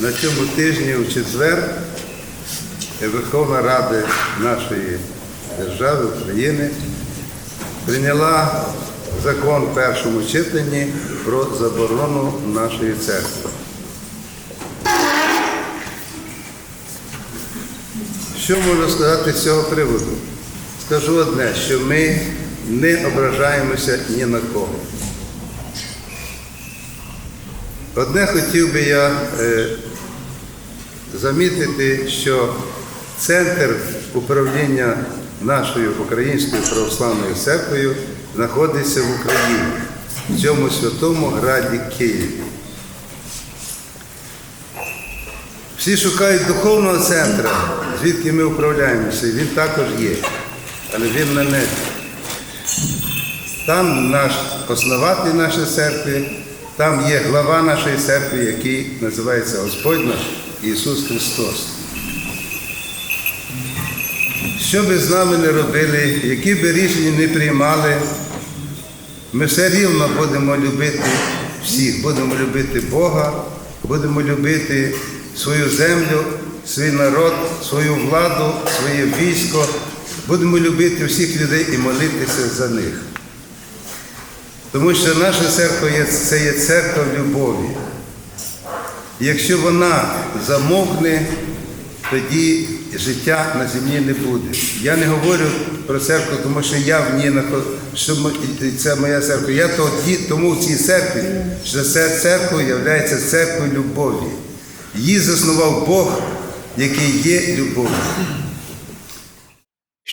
на цьому тижні у четвер Верховна Рада нашої держави України прийняла закон в першому читанні про заборону нашої церкви. Що можна сказати з цього приводу? Скажу одне, що ми не ображаємося ні на кого. Одне хотів би я е, замітити, що центр управління нашою Українською православною церквою знаходиться в Україні, в цьому святому граді Києві. Всі шукають духовного центру, звідки ми управляємося, він також є, але він на небі. Там наш основатель нашої церкви, там є глава нашої церкви, який називається Господь наш Ісус Христос. Що би з нами не робили, які би рішення не приймали, ми все рівно будемо любити всіх, будемо любити Бога, будемо любити свою землю, свій народ, свою владу, своє військо, будемо любити всіх людей і молитися за них. Тому що наша церква це є церква любові. Якщо вона замовкне, тоді життя на землі не буде. Я не говорю про церкву, тому що я в ній на що це моя церква. Я тоді, тому в цій церкві, що ця церква є церквою любові. Її заснував Бог, який є любов'ю.